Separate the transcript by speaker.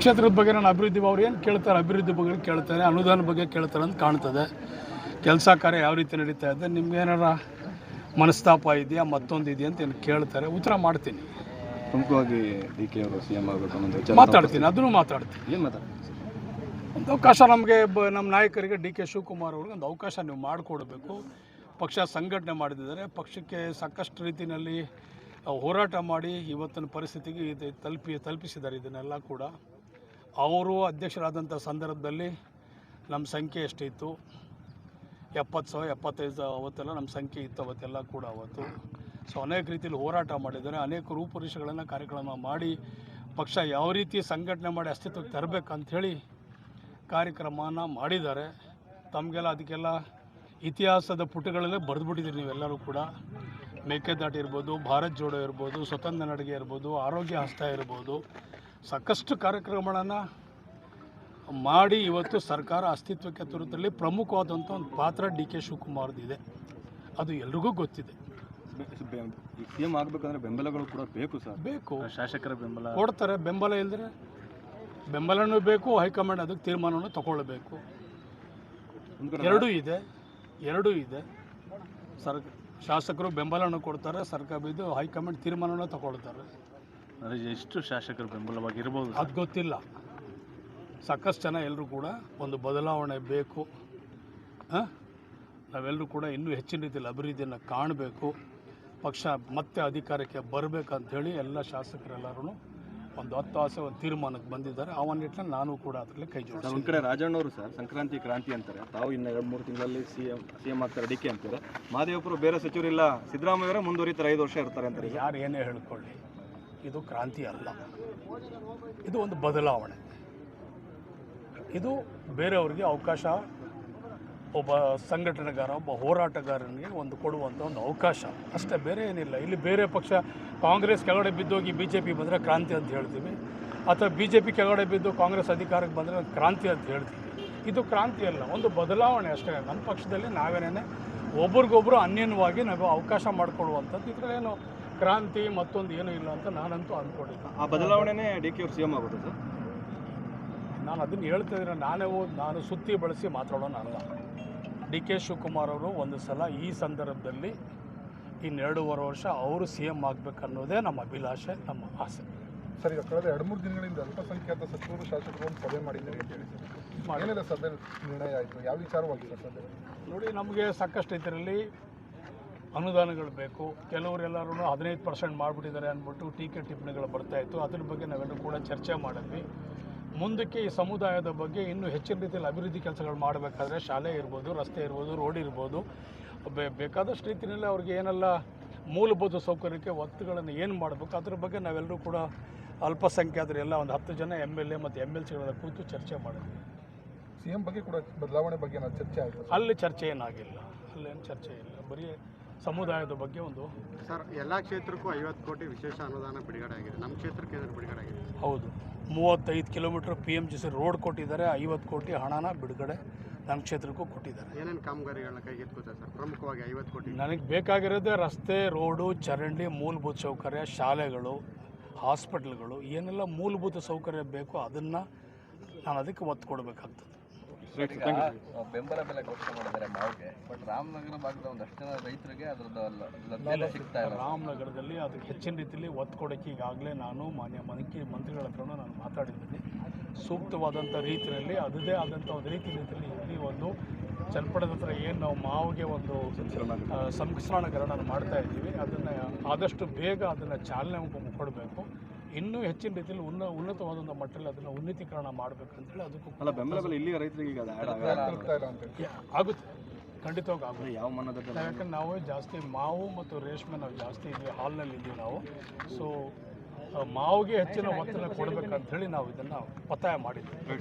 Speaker 1: ಕ್ಷೇತ್ರದ ಬಗ್ಗೆ ನಾನು ಅಭಿವೃದ್ಧಿ ಅವ್ರು ಏನು ಕೇಳ್ತಾರೆ ಅಭಿವೃದ್ಧಿ ಬಗ್ಗೆ ಕೇಳ್ತಾರೆ ಅನುದಾನ ಬಗ್ಗೆ ಕೇಳ್ತಾರೆ ಅಂತ ಕಾಣ್ತದೆ. ಕೆಲಸ ಕಾರ್ಯ ಯಾವ ರೀತಿ ನಡೀತಾ ಇದೆ ನಿಮ್ಗೆ ಏನಾರ ಮನಸ್ತಾಪ ಇದೆಯಾ ಮತ್ತೊಂದು ಇದೆಯಾ ಅಂತ ಏನು ಕೇಳ್ತಾರೆ ಉತ್ತರ ಮಾಡ್ತೀನಿ.
Speaker 2: ಪ್ರಮುಖವಾಗಿ ಡಿ ಕೆ ಅವರು ಸಿ ಎಂ ಆಗಬೇಕು ಅನ್ನೋ ವಿಚಾರ
Speaker 1: ಮಾತಾಡ್ತೀನಿ ಅದನ್ನು ಮಾತಾಡ್ತೀನಿ.
Speaker 2: ಏನು ಮಾತಾಡ್ತೀವಿ
Speaker 1: ಒಂದು ಅವಕಾಶ ನಮಗೆ ಬ ನಮ್ಮ ನಾಯಕರಿಗೆ ಡಿ ಕೆ ಶಿವಕುಮಾರ್ ಅವ್ರಿಗೆ ಒಂದು ಅವಕಾಶ ನೀವು ಮಾಡಿಕೊಡ್ಬೇಕು. ಪಕ್ಷ ಸಂಘಟನೆ ಮಾಡಿದ್ದಾರೆ ಪಕ್ಷಕ್ಕೆ ಸಾಕಷ್ಟು ರೀತಿಯಲ್ಲಿ ಹೋರಾಟ ಮಾಡಿ ಇವತ್ತಿನ ಪರಿಸ್ಥಿತಿಗೆ ಇದು ತಲುಪಿ ತಲುಪಿಸಿದ್ದಾರೆ ಇದನ್ನೆಲ್ಲ ಕೂಡ. ಅವರು ಅಧ್ಯಕ್ಷರಾದಂಥ ಸಂದರ್ಭದಲ್ಲಿ ನಮ್ಮ ಸಂಖ್ಯೆ ಎಷ್ಟಿತ್ತು? ಎಪ್ಪತ್ತು ಸಾವಿರ, ಎಪ್ಪತ್ತೈದು ಸಾವಿರ ಅವತ್ತೆಲ್ಲ ನಮ್ಮ ಸಂಖ್ಯೆ ಇತ್ತು, ಅವತ್ತೆಲ್ಲ ಕೂಡ ಅವತ್ತು. ಸೊ ಅನೇಕ ರೀತಿಯಲ್ಲಿ ಹೋರಾಟ ಮಾಡಿದ್ದಾರೆ. ಅನೇಕ ರೂಪುರೇಷೆಗಳನ್ನು ಕಾರ್ಯಕ್ರಮ ಮಾಡಿ, ಪಕ್ಷ ಯಾವ ರೀತಿ ಸಂಘಟನೆ ಮಾಡಿ ಅಸ್ತಿತ್ವಕ್ಕೆ ತರಬೇಕಂಥೇಳಿ ಕಾರ್ಯಕ್ರಮನ ಮಾಡಿದ್ದಾರೆ. ತಮಗೆಲ್ಲ ಅದಕ್ಕೆಲ್ಲ ಇತಿಹಾಸದ ಪುಟಗಳಲ್ಲೇ ಬರೆದುಬಿಟ್ಟಿದ್ದೀರಿ ನೀವೆಲ್ಲರೂ ಕೂಡ. ಮೇಕೆದಾಟ ಇರ್ಬೋದು, ಭಾರತ್ ಜೋಡೋ ಇರ್ಬೋದು, ಸ್ವತಂತ್ರ ನಡಿಗೆ ಇರ್ಬೋದು, ಆರೋಗ್ಯ ಹಸ್ತ ಇರ್ಬೋದು. ಸಾಕಷ್ಟು ಕಾರ್ಯಕ್ರಮಗಳನ್ನು ಮಾಡಿ ಇವತ್ತು ಸರ್ಕಾರ ಅಸ್ತಿತ್ವಕ್ಕೆ ತರುವುದರಲ್ಲಿ ಪ್ರಮುಖವಾದಂಥ ಒಂದು ಪಾತ್ರ ಡಿ ಕೆ ಶಿವಕುಮಾರ್ದಿದೆ. ಅದು ಎಲ್ರಿಗೂ ಗೊತ್ತಿದೆ.
Speaker 2: ಸಿ ಎಂ ಆಗಬೇಕಂದ್ರೆ ಬೆಂಬಲಗಳು ಕೂಡ ಬೇಕು ಸರ್.
Speaker 1: ಬೇಕು.
Speaker 2: ಶಾಸಕರ ಬೆಂಬಲ.
Speaker 1: ಕೊಡ್ತಾರೆ. ಬೆಂಬಲ ಇಲ್ಲದ್ರೆ ಬೆಂಬಲನೂ ಬೇಕು ಹೈಕಮಾಂಡ್ ಅದಕ್ಕೆ ತೀರ್ಮಾನವನ್ನು ತಗೊಳ್ಬೇಕು. ಎರಡೂ ಇದೆ. ಎರಡೂ ಇದೆ. ಸರ್ ಶಾಸಕರು ಬೆಂಬಲನೂ ಕೊಡ್ತಾರೆ. ಸರ್ಕಾರ ಇದು ಹೈಕಮಾಂಡ್ ತೀರ್ಮಾನವನ್ನು ತಗೊಳ್ತಾರೆ.
Speaker 2: ಅಂದರೆ ಎಷ್ಟು ಶಾಸಕರು ಬೆಂಬಲವಾಗಿ ಇರ್ಬೋದು
Speaker 1: ಅದು ಗೊತ್ತಿಲ್ಲ. ಸಾಕಷ್ಟು ಜನ ಎಲ್ಲರೂ ಕೂಡ ಒಂದು ಬದಲಾವಣೆ ಬೇಕು? ನಾವೆಲ್ಲರೂ ಕೂಡ ಇನ್ನೂ ಹೆಚ್ಚಿನ ರೀತಿಯಲ್ಲಿ ಅಭಿವೃದ್ಧಿಯನ್ನು ಕಾಣಬೇಕು. ಪಕ್ಷ ಮತ್ತೆ ಅಧಿಕಾರಕ್ಕೆ ಬರಬೇಕಂಥೇಳಿ ಎಲ್ಲ ಶಾಸಕರೆಲ್ಲರೂ ಒಂದು ಹತ್ತು ಆಸೆ ಒಂದು ತೀರ್ಮಾನಕ್ಕೆ ಬಂದಿದ್ದಾರೆ. ಆ ಒಂದು ನಿಟ್ಟಿನಲ್ಲಿ ನಾನು ಕೂಡ ಅದರಲ್ಲಿ ಕೈ ಜೋಡಿಸಿ
Speaker 2: ಒಂದು ಕಡೆ ರಾಜಣ್ಣವರು ಸರ್ ಸಂಕ್ರಾಂತಿ ಕ್ರಾಂತಿ ಅಂತಾರೆ. ತಾವು ಇನ್ನು ಎರಡು ಮೂರು ತಿಂಗಳಲ್ಲಿ ಸಿ ಎಂ ಸಿ ಎಂ ಆಗ್ತಾರೆ ಡಿ ಕೆ ಅಂತಾರೆ? ಮಹದೇವಪುರ ಬೇರೆ ಸಚಿವರಿಲ್ಲ. ಸಿದ್ದರಾಮಯ್ಯವರೇ ಮುಂದುವರಿತಾರೆ ಐದು ವರ್ಷ ಇರ್ತಾರೆ ಅಂತಾರೆ.
Speaker 1: ಯಾರು ಏನೇ ಹೇಳ್ಕೊಳ್ಳಿ. ಇದು ಕ್ರಾಂತಿ ಅಲ್ಲ. ಇದು ಒಂದು ಬದಲಾವಣೆ. ಇದು ಬೇರೆಯವರಿಗೆ ಅವಕಾಶ, ಒಬ್ಬ ಸಂಘಟನೆಗಾರ, ಒಬ್ಬ ಹೋರಾಟಗಾರನಿಗೆ ಒಂದು ಕೊಡುವಂಥ ಒಂದು ಅವಕಾಶ. ಅಷ್ಟೇ ಬೇರೆ ಏನಿಲ್ಲ. ಇಲ್ಲಿ ಬೇರೆ ಪಕ್ಷ, ಕಾಂಗ್ರೆಸ್ ಕೆಳಗಡೆ ಬಿದ್ದೋಗಿ ಬಿ ಜೆ ಪಿ ಬಂದರೆ ಕ್ರಾಂತಿ ಅಂತ ಹೇಳ್ತೀವಿ. ಅಥವಾ ಬಿ ಜೆ ಪಿ ಕೆಳಗಡೆ ಬಿದ್ದು ಕಾಂಗ್ರೆಸ್ ಅಧಿಕಾರಕ್ಕೆ ಬಂದರೆ ಕ್ರಾಂತಿ ಅಂತ ಹೇಳ್ತೀವಿ. ಇದು ಕ್ರಾಂತಿ ಅಲ್ಲ, ಒಂದು ಬದಲಾವಣೆ ಅಷ್ಟೇ. ನಮ್ಮ ಪಕ್ಷದಲ್ಲಿ ನಾವೇನೇ ಒಬ್ರಿಗೊಬ್ಬರು ಅನ್ಯನವಾಗಿ ನಾವು ಅವಕಾಶ ಮಾಡಿಕೊಡುವಂಥದ್ದು ಇದರಲ್ಲೇನು ಕ್ರಾಂತಿ ಮತ್ತೊಂದು ಏನೂ ಇಲ್ಲ ಅಂತ ನಾನಂತೂ ಅಂದ್ಕೊಂಡಿಲ್ಲ
Speaker 2: ಆ ಬದಲಾವಣೆನೇ ಡಿ ಕೆ ಅವ್ರು ಸಿ ಎಂ ಆಗುತ್ತೆ ಸರ್.
Speaker 1: ನಾನು ಅದನ್ನು ಹೇಳ್ತಾ ಇದ್ದೀನಿ ನಾನೇ ಓದ್ ನಾನು ಸುತ್ತಿ ಬಳಸಿ ಮಾತಾಡೋಣ ಅಲ್ಲ. ಡಿ ಕೆ ಶಿವಕುಮಾರ್ ಅವರು ಒಂದು ಸಲ ಈ ಸಂದರ್ಭದಲ್ಲಿ ಇನ್ನೆರಡೂವರೆ ವರ್ಷ ಅವರು ಸಿ ಎಂ ಆಗಬೇಕನ್ನೋದೇ ನಮ್ಮ ಅಭಿಲಾಷೆ ನಮ್ಮ ಆಸೆ.
Speaker 3: ಸರ್ ಈಗ ಕಳೆದ ಎರಡು ಮೂರು ದಿನಗಳಿಂದ ಅಲ್ಪಸಂಖ್ಯಾತ ಸಚಿವರು ಶಾಸಕರು ಒಂದು ಸಭೆ ಮಾಡಿದ್ದಾರೆ ಅಂತ ಹೇಳಿ ಸರ್ ಸಭೆ ನಿರ್ಣಯ ಆಯಿತು? ಯಾವ ವಿಚಾರವಾಗಿ ಸರ್? ಸಭೆ
Speaker 1: ನೋಡಿ ನಮಗೆ ಸಾಕಷ್ಟು ಇದರಲ್ಲಿ ಅನುದಾನಗಳು ಬೇಕು. ಕೆಲವರೆಲ್ಲರೂ ಹದಿನೈದು ಪರ್ಸೆಂಟ್ ಮಾಡಿಬಿಟ್ಟಿದ್ದಾರೆ ಅಂದ್ಬಿಟ್ಟು ಟೀಕೆ ಟಿಪ್ಪಣಿಗಳು ಬರ್ತಾ ಇತ್ತು. ಅದ್ರ ಬಗ್ಗೆ ನಾವೆಲ್ಲರೂ ಕೂಡ ಚರ್ಚೆ ಮಾಡಿದ್ವಿ. ಮುಂದಕ್ಕೆ ಈ ಸಮುದಾಯದ ಬಗ್ಗೆ ಇನ್ನೂ ಹೆಚ್ಚಿನ ರೀತಿಯಲ್ಲಿ ಅಭಿವೃದ್ಧಿ ಕೆಲಸಗಳು ಮಾಡಬೇಕಾದ್ರೆ ಶಾಲೆ ಇರ್ಬೋದು ರಸ್ತೆ ಇರ್ಬೋದು ರೋಡ್ ಇರ್ಬೋದು. ಬೇಕಾದಷ್ಟು ರೀತಿಯಲ್ಲಿ ಅವ್ರಿಗೆ ಏನೆಲ್ಲ ಮೂಲಭೂತ ಸೌಕರ್ಯಕ್ಕೆ ಒತ್ತುಗಳನ್ನು ಏನು ಮಾಡಬೇಕು ಅದ್ರ ಬಗ್ಗೆ ನಾವೆಲ್ಲರೂ ಕೂಡ ಅಲ್ಪಸಂಖ್ಯಾತರು ಎಲ್ಲ ಒಂದು ಹತ್ತು ಜನ ಎಂ ಎಲ್ ಎ ಮತ್ತು ಎಂ ಎಲ್ ಸಿಗಳ ಕೂತು ಚರ್ಚೆ ಮಾಡಿದ್ವಿ.
Speaker 3: ಸಿ ಎಂ ಬಗ್ಗೆ ಕೂಡ ಬದಲಾವಣೆ ಬಗ್ಗೆ ನಾವು ಚರ್ಚೆ ಆಯಿತು
Speaker 1: ಅಲ್ಲಿ ಚರ್ಚೆ ಏನಾಗಿಲ್ಲ. ಅಲ್ಲೇನು ಚರ್ಚೆ ಇಲ್ಲ. ಬರೀ ಸಮುದಾಯದ ಬಗ್ಗೆ ಒಂದು
Speaker 4: ಸರ್ ಎಲ್ಲ ಕ್ಷೇತ್ರಕ್ಕೂ ಐವತ್ತು ಕೋಟಿ ವಿಶೇಷ ಅನುದಾನ ಬಿಡುಗಡೆ ಆಗಿದೆ. ನಮ್ಮ ಕ್ಷೇತ್ರಕ್ಕೆ ಏನಾದ್ರು ಬಿಡುಗಡೆ ಆಗಿದೆ?
Speaker 1: ಹೌದು. ಮೂವತ್ತೈದು kilometre P M G C road ಕೊಟ್ಟಿದ್ದಾರೆ. ಐವತ್ತು ಕೋಟಿ ಹಣನ ಬಿಡುಗಡೆ ನಮ್ಮ ಕ್ಷೇತ್ರಕ್ಕೂ ಕೊಟ್ಟಿದ್ದಾರೆ.
Speaker 4: ಏನೇನು ಕಾಮಗಾರಿಗಳನ್ನ ಕೈಗೆತ್ಕೋತಾರೆ ಸರ್? ಪ್ರಮುಖವಾಗಿ ಐವತ್ತು ಕೋಟಿ.
Speaker 1: ನನಗೆ ಬೇಕಾಗಿರೋದೇ ರಸ್ತೆ ರೋಡು ಚರಂಡಿ ಮೂಲಭೂತ ಸೌಕರ್ಯ ಶಾಲೆಗಳು ಹಾಸ್ಪಿಟ್ಲ್ಗಳು. ಏನೆಲ್ಲ ಮೂಲಭೂತ ಸೌಕರ್ಯ ಬೇಕೋ ಅದನ್ನು ನಾನು ಅದಕ್ಕೆ ಒತ್ತು ಕೊಡಬೇಕಾಗ್ತದೆ.
Speaker 5: ಬೆಂಬಲ ಬೆಲೆ ಘೋಷಣೆ ಮಾಡಿದ್ದಾರೆ ಮಾವಿಗೆ. ಬಟ್ ರಾಮನಗರ ಭಾಗದ ಒಂದಷ್ಟು ಜನ ರೈತರಿಗೆ ಅದರದ್ದು ಲಭ್ಯತೆ ಸಿಗ್ತಾ ಇಲ್ಲ.
Speaker 1: ರಾಮನಗರದಲ್ಲಿ ಅದಕ್ಕೆ ಹೆಚ್ಚಿನ ರೀತಿಯಲ್ಲಿ ಒತ್ತು ಕೊಡೋಕ್ಕೆ ಈಗಾಗಲೇ ನಾನು ಮಾನ್ಯ ಮನಕ್ಕೆ ಮಂತ್ರಿಗಳ ಹತ್ರನೂ ನಾನು ಮಾತಾಡಿದ್ದೀನಿ. ಸೂಕ್ತವಾದಂಥ ರೀತಿಯಲ್ಲಿ ಅದದೇ ಆದಂಥ ಒಂದು ರೀತಿ ರೀತಿಯಲ್ಲಿ ಇಲ್ಲಿ ಒಂದು ಚಲ್ಪಡದ ಹತ್ರ ಏನು ನಾವು ಮಾವಿಗೆ ಒಂದು ಸಂಸ್ಕರಣಕರಣ ಮಾಡ್ತಾ ಇದ್ದೀವಿ. ಅದನ್ನು ಆದಷ್ಟು ಬೇಗ ಅದನ್ನು ಚಾಲನೆ ಕೊಡಬೇಕು. ಇನ್ನೂ ಹೆಚ್ಚಿನ ರೀತಿಯಲ್ಲಿ ಉನ್ನ ಉನ್ನತವಾದಂಥ ಮಟ್ಟದಲ್ಲಿ ಅದನ್ನು ಉನ್ನತೀಕರಣ ಮಾಡಬೇಕಂತೇಳಿ ಅದಕ್ಕೂ
Speaker 2: ಅಲ್ಲ ಬೆಂಬಲ ಬೆಲೆ ಇಲ್ಲಿ ರೈತರಿಗೆ ಈಗ ಅದು ಆಗಲ್ಲ
Speaker 1: ಆಗುತ್ತೆ. ಖಂಡಿತವಾಗಿ ಆಗುತ್ತೆ.
Speaker 2: ಯಾವ ಮನ್ನದ
Speaker 1: ನಾವು ಯಾಕಂದ್ರೆ ನಾವು ಜಾಸ್ತಿ ಮಾವು ಮತ್ತು ರೇಷ್ಮೆ ನಾವು ಜಾಸ್ತಿ ಇದ್ವಿ ಹಾಲ್ನಲ್ಲಿ ಇದ್ವಿ ನಾವು. ಸೊ ಮಾವಿಗೆ ಹೆಚ್ಚಿನ ಒತ್ತನ್ನು ಕೊಡಬೇಕಂತ ಹೇಳಿ ನಾವು ಇದನ್ನು ಒತ್ತಾಯ ಮಾಡಿದ್ವಿ.